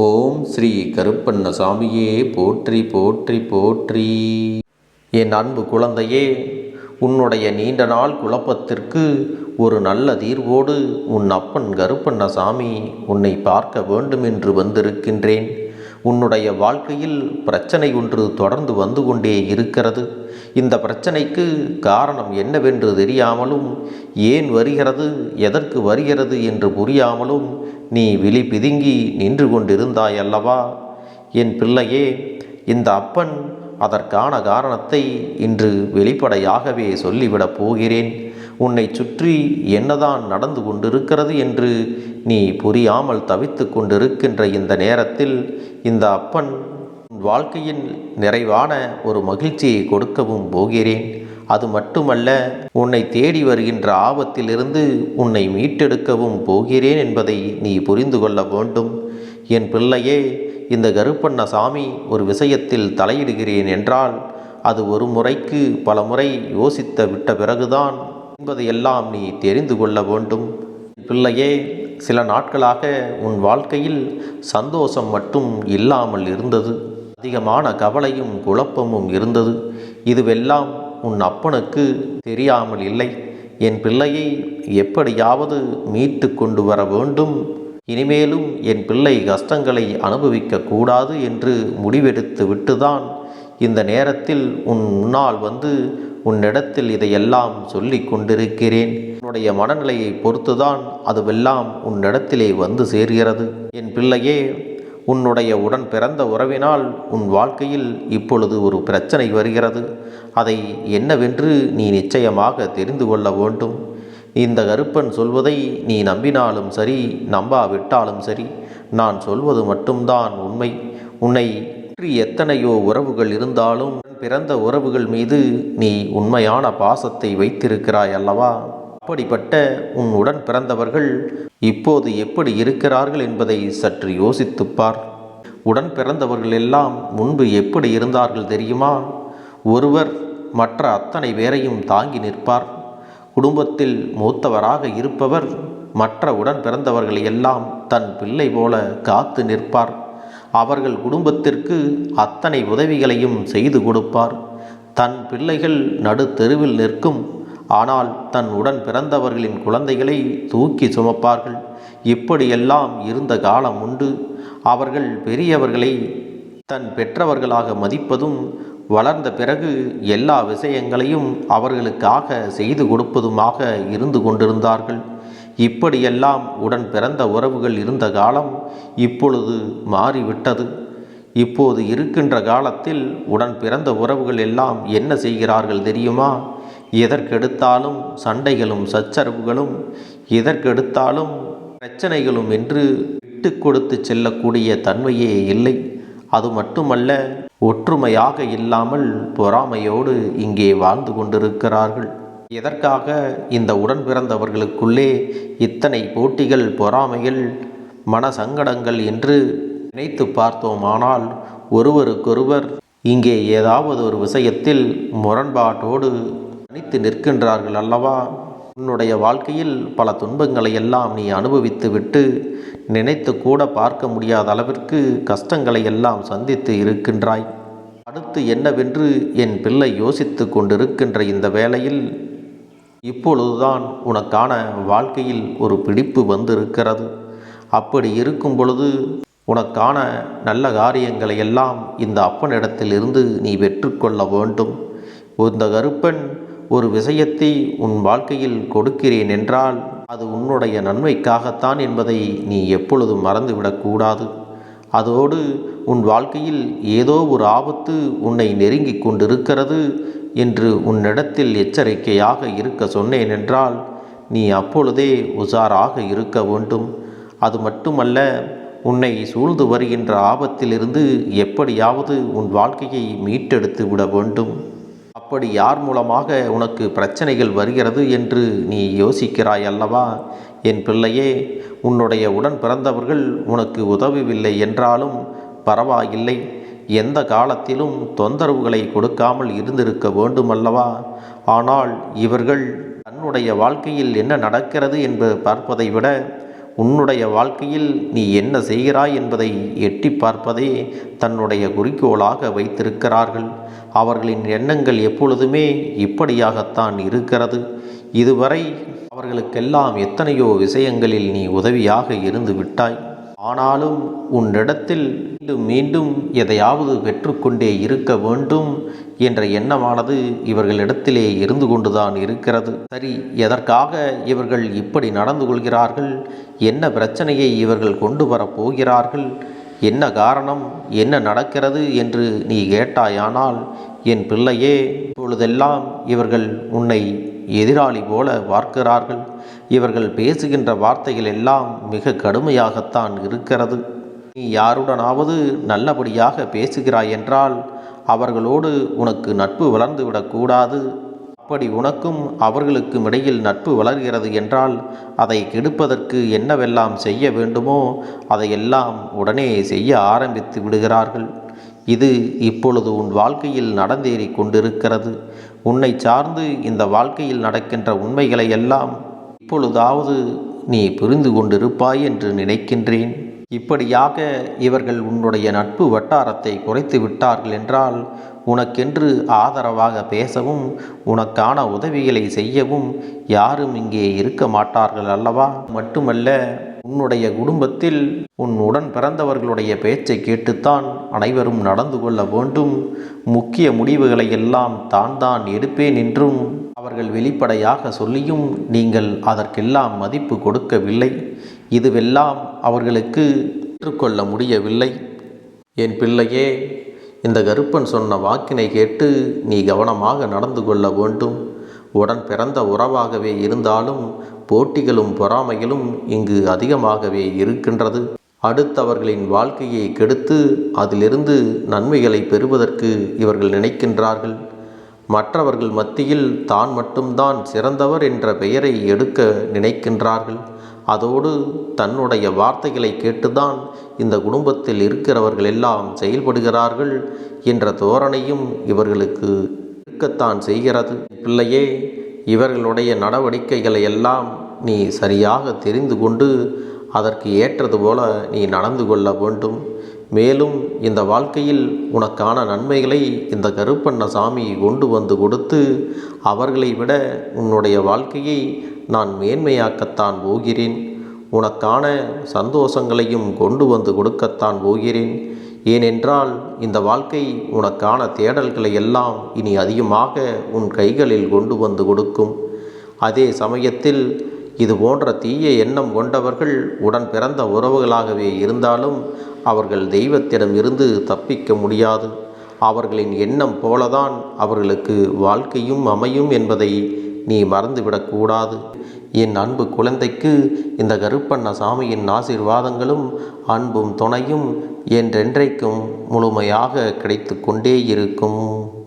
ஓம் ஸ்ரீ கருப்பண்ண சாமியே போற்றி போற்றி போற்றி. என் அன்பு குழந்தையே உன்னுடைய நீண்ட நாள் குழப்பத்திற்கு ஒரு நல்ல தீர்வோடு உன் அப்பன் கருப்பண்ணசாமி உன்னை பார்க்க வேண்டும் என்று வந்திருக்கின்றேன். உன்னுடைய வாழ்க்கையில் பிரச்சனை ஒன்று தொடர்ந்து வந்து கொண்டே இருக்கிறது. இந்த பிரச்சனைக்கு காரணம் என்னவென்று தெரியாமலும் ஏன் வருகிறது எதற்கு வருகிறது என்று புரியாமலும் நீ விழி பிதுங்கி நின்று கொண்டிருந்தாய் அல்லவா? என் பிள்ளையே இந்த அப்பன் அதற்கான காரணத்தை இன்று வெளிப்படையாகவே சொல்லிவிடப் போகிறேன். உன்னை சுற்றி என்னதான் நடந்து கொண்டிருக்கிறது என்று நீ புரியாமல் தவித்து கொண்டிருக்கின்ற இந்த நேரத்தில் இந்த அப்பன் உன் வாழ்க்கையின் நிறைவான ஒரு மகிழ்ச்சியை கொடுக்கவும் போகிறேன். அது மட்டுமல்ல உன்னை தேடி வருகின்ற ஆபத்திலிருந்து உன்னை மீட்டெடுக்கவும் போகிறேன் என்பதை நீ புரிந்து கொள்ள வேண்டும். என் பிள்ளையே இந்த கருப்பண்ண சாமி ஒரு விஷயத்தில் தலையிடுகிறேன் என்றால் அது ஒரு முறைக்கு பல முறை யோசித்த விட்ட பிறகுதான் என்பதையெல்லாம் நீ தெரிந்து கொள்ள வேண்டும். பிள்ளையே சில நாட்களாக உன் வாழ்க்கையில் சந்தோஷம் மட்டும் இல்லாமல் இருந்தது. அதிகமான கவலையும் குழப்பமும் இருந்தது. இதுவெல்லாம் உன் அப்பனுக்கு தெரியாமல் இல்லை. என் பிள்ளையை எப்படியாவது மீட்டு கொண்டு வர வேண்டும். இனிமேலும் என் பிள்ளை கஷ்டங்களை அனுபவிக்கக்கூடாது என்று முடிவெடுத்து விட்டுதான் இந்த நேரத்தில் உன் முன்னால் வந்து உன்னிடத்தில் இதையெல்லாம் சொல்லி கொண்டிருக்கிறேன். உன்னுடைய மனநிலையை பொறுத்துதான் அதுவெல்லாம் உன்னிடத்திலே வந்து சேர்கிறது. என் பிள்ளையே உன்னுடைய உடன் பிறந்த உறவினால் உன் வாழ்க்கையில் இப்பொழுது ஒரு பிரச்சனை வருகிறது. அதை என்னவென்று நீ நிச்சயமாக தெரிந்து கொள்ள வேண்டும். இந்த கருப்பன் சொல்வதை நீ நம்பினாலும் சரி நம்பாவிட்டாலும் சரி நான் சொல்வது மட்டும்தான் உண்மை. உன்னை சுற்றி எத்தனையோ உறவுகள் இருந்தாலும் பிறந்த உறவுகள் மீது நீ உண்மையான பாசத்தை வைத்திருக்கிறாய் அல்லவா? அப்படிப்பட்ட உன் உடன் பிறந்தவர்கள் இப்போது எப்படி இருக்கிறார்கள் என்பதை சற்று யோசித்துப்பார் உடன் பிறந்தவர்கள் எல்லாம் முன்பு எப்படி இருந்தார்கள் தெரியுமா? ஒருவர் மற்ற அத்தனை பேரையும் தாங்கி நிற்பார். குடும்பத்தில் மூத்தவராக இருப்பவர் மற்ற உடன் பிறந்தவர்களை எல்லாம் தன் பிள்ளை போல காத்து நிற்பார். அவர்கள் குடும்பத்திற்கு அத்தனை உதவிகளையும் செய்து கொடுப்பார். தன் பிள்ளைகள் நடுத்தெருவில் நிற்கும். ஆனால் தன் உடன் பிறந்தவர்களின் குழந்தைகளை தூக்கி சுமப்பார்கள். இப்படியெல்லாம் இருந்த காலம் உண்டு. அவர்கள் பெரியவர்களை தன் பெற்றவர்களாக மதிப்பதும் வளர்ந்த பிறகு எல்லா விஷயங்களையும் அவர்களுக்காக செய்து கொடுப்பதுமாக இருந்து கொண்டிருந்தார்கள். இப்படியெல்லாம் உடன் பிறந்த உறவுகள் இருந்த காலம் இப்பொழுது மாறிவிட்டது. இப்போது இருக்கின்ற காலத்தில் உடன் பிறந்த உறவுகள் எல்லாம் என்ன செய்கிறார்கள் தெரியுமா? எதற்கெடுத்தாலும் சண்டைகளும் சச்சரவுகளும் எதற்கெடுத்தாலும் பிரச்சனைகளும் என்று விட்டு கொடுத்து செல்லக்கூடிய தன்மையே இல்லை. அது மட்டுமல்ல ஒற்றுமையாக இல்லாமல் பொறாமையோடு இங்கே வாழ்ந்து கொண்டிருக்கிறார்கள். எதற்காக இந்த உடன் பிறந்தவர்களுக்குள்ளே இத்தனை போட்டிகள் பொறாமைகள் மன சங்கடங்கள் என்று நினைத்து பார்த்தோமானால் ஒருவருக்கொருவர் இங்கே ஏதாவது ஒரு விஷயத்தில் முரண்பாட்டோடு தனித்து நிற்கின்றார்கள் அல்லவா? உன்னுடைய வாழ்க்கையில் பல துன்பங்களை எல்லாம் நீ அனுபவித்து விட்டு நினைத்து கூட பார்க்க முடியாத அளவிற்கு கஷ்டங்களை எல்லாம் சந்தித்து இருக்கின்றாய். அடுத்து என்னவென்று என் பிள்ளை யோசித்து கொண்டிருக்கின்ற இந்த வேளையில் இப்பொழுதுதான் உனக்கான வாழ்க்கையில் ஒரு பிடிப்பு வந்திருக்கிறது. அப்படி இருக்கும் பொழுது உனக்கான நல்ல காரியங்களை எல்லாம் இந்த அப்பனிடத்திலிருந்து நீ பெற்றுக்கொள்ள வேண்டும். இந்த கருப்பன் ஒரு விஷயத்தை உன் வாழ்க்கையில் கொடுக்கிறேன் என்றால் அது உன்னுடைய நன்மைக்காகத்தான் என்பதை நீ எப்பொழுதும் மறந்துவிடக்கூடாது அதோடு உன் வாழ்க்கையில் ஏதோ ஒரு ஆபத்து உன்னை நெருங்கி கொண்டிருக்கிறது. என்று உன்னிடத்தில் எச்சரிக்கையாக இருக்க சொன்னேன் என்றால் நீ அப்பொழுதே உஷாராக இருக்க வேண்டும். அது மட்டுமல்ல உன்னை சூழ்ந்து வருகின்ற ஆபத்திலிருந்து எப்படியாவது உன் வாழ்க்கையை மீட்டெடுத்து விட வேண்டும். அப்படி யார் மூலமாக உனக்கு பிரச்சனைகள் வருகிறது என்று நீ யோசிக்கிறாய் அல்லவா? என் பிள்ளையே உன்னுடைய உடன் பிறந்தவர்கள் உனக்கு உதவவில்லை என்றாலும் பரவாயில்லை. எந்த காலத்திலும் தொந்தரவுகளை கொடுக்காமல் இருந்திருக்க வேண்டுமல்லவா? ஆனால் இவர்கள் தன்னுடைய வாழ்க்கையில் என்ன நடக்கிறது என்று பார்ப்பதை விட உன்னுடைய வாழ்க்கையில் நீ என்ன செய்கிறாய் என்பதை எட்டி பார்ப்பதே தன்னுடைய குறிக்கோளாக வைத்திருக்கிறார்கள். அவர்களின் எண்ணங்கள் எப்பொழுதுமே இப்படியாகத்தான் இருக்கிறது. இதுவரை அவர்களுக்கெல்லாம் எத்தனையோ விஷயங்களில் நீ உதவியாக இருந்து விட்டாய் ஆனாலும் உன்னிடத்தில் மீண்டும் மீண்டும் எதையாவது பெற்றுக்கொண்டே இருக்க வேண்டும் என்ற எண்ணமானது இவர்களிடத்திலே இருந்து கொண்டுதான் இருக்கிறது. சரி எதற்காக இவர்கள் இப்படி நடந்து கொள்கிறார்கள்? என்ன பிரச்சனையை இவர்கள் கொண்டு வரப் போகிறார்கள்? என்ன காரணம்? என்ன நடக்கிறது என்று நீ கேட்டாயானால் என் பிள்ளையே இப்பொழுதெல்லாம் இவர்கள் உன்னை எதிராளி போல பார்க்கிறார்கள். இவர்கள் பேசுகின்ற வார்த்தைகள் எல்லாம் மிக கடுமையாகத்தான் இருக்கிறது. நீ யாருடனாவது நல்லபடியாக பேசுகிறாய் என்றால் அவர்களோடு உனக்கு நட்பு வளர்ந்து விடக்கூடாது அப்படி உனக்கும் அவர்களுக்கும் இடையில் நட்பு வளர்கிறது என்றால் அதை கெடுப்பதற்கு என்னவெல்லாம் செய்ய வேண்டுமோ அதையெல்லாம் உடனே செய்ய ஆரம்பித்து விடுகிறார்கள். இது இப்பொழுது உன் வாழ்க்கையில் நடந்தேறி கொண்டிருக்கிறது. உன்னை சார்ந்து இந்த வாழ்க்கையில் நடக்கின்ற உண்மைகளை எல்லாம் இப்பொழுதாவது நீ புரிந்து கொண்டிருப்பாய் என்று நினைக்கின்றேன். இப்படியாக இவர்கள் உன்னுடைய நட்பு வட்டாரத்தை குறைத்து விட்டார்கள் என்றால் உனக்கென்று ஆதரவாக பேசவும் உனக்கான உதவிகளை செய்யவும் யாரும் இங்கே இருக்க மாட்டார்கள் அல்லவா? மட்டுமல்ல உன்னுடைய குடும்பத்தில் உன் உடன் பிறந்தவர்களுடைய பேச்சை கேட்டுத்தான் அனைவரும் நடந்து கொள்ள வேண்டும். முக்கிய முடிவுகளை எல்லாம் தான் தான் எடுப்பேன் என்றும் அவர்கள் வெளிப்படையாக சொல்லியும் நீங்கள் அதற்கெல்லாம் மதிப்பு கொடுக்கவில்லை. இதுவெல்லாம் அவர்களுக்கு ஏற்றுக்கொள்ள முடியவில்லை. என் பிள்ளையே இந்த கருப்பன் சொன்ன வாக்கினை கேட்டு நீ கவனமாக நடந்து கொள்ள வேண்டும். உடன் பிறந்த உறவாகவே இருந்தாலும் போட்டிகளும் பொறாமைகளும் இங்கு அதிகமாகவே இருக்கின்றது. அடுத்தவர்களின் வாழ்க்கையை கெடுத்து அதிலிருந்து நன்மைகளை பெறுவதற்கு இவர்கள் நினைக்கின்றார்கள். மற்றவர்கள் மத்தியில் தான் மட்டும்தான் சிறந்தவர் என்ற பெயரை எடுக்க நினைக்கின்றார்கள். அதோடு தன்னுடைய வார்த்தைகளை கேட்டுதான் இந்த குடும்பத்தில் இருக்கிறவர்கள் எல்லாம் செயல்படுகிறார்கள் என்ற தோரணையும் இவர்களுக்கு இருக்கத்தான் செய்கிறது. பிள்ளையே இவர்களுடைய நடவடிக்கைகளை எல்லாம் நீ சரியாக தெரிந்து கொண்டு அதற்கு ஏற்றது போல நீ நடந்து கொள்ள வேண்டும். மேலும் இந்த வாழ்க்கையில் உனக்கான நன்மைகளை இந்த கருப்பண்ண சாமி கொண்டு வந்து கொடுத்து அவர்களை விட உன்னுடைய வாழ்க்கையை நான் மேன்மையாக்கத்தான் போகிறேன். உனக்கான சந்தோஷங்களையும் கொண்டு வந்து கொடுக்கத்தான் போகிறேன். ஏனென்றால் இந்த வாழ்க்கை உனக்கான தேடல்களை எல்லாம் இனி அதிகமாக உன் கைகளில் கொண்டு வந்து கொடுக்கும். அதே சமயத்தில் இது போன்ற தீய எண்ணம் கொண்டவர்கள் உடன் பிறந்த உறவுகளாகவே இருந்தாலும் அவர்கள் தெய்வத்திடம் இருந்து தப்பிக்க முடியாது. அவர்களின் எண்ணம் போலதான் அவர்களுக்கு வாழ்க்கையும் அமையும் என்பதை நீ மறந்துவிடக்கூடாது என் அன்பு குழந்தைக்கு இந்த கருப்பண்ண சாமியின் ஆசீர்வாதங்களும் அன்பும் துணையும் என்றென்றைக்கும் முழுமையாக கிடைத்து கொண்டே இருக்கும்.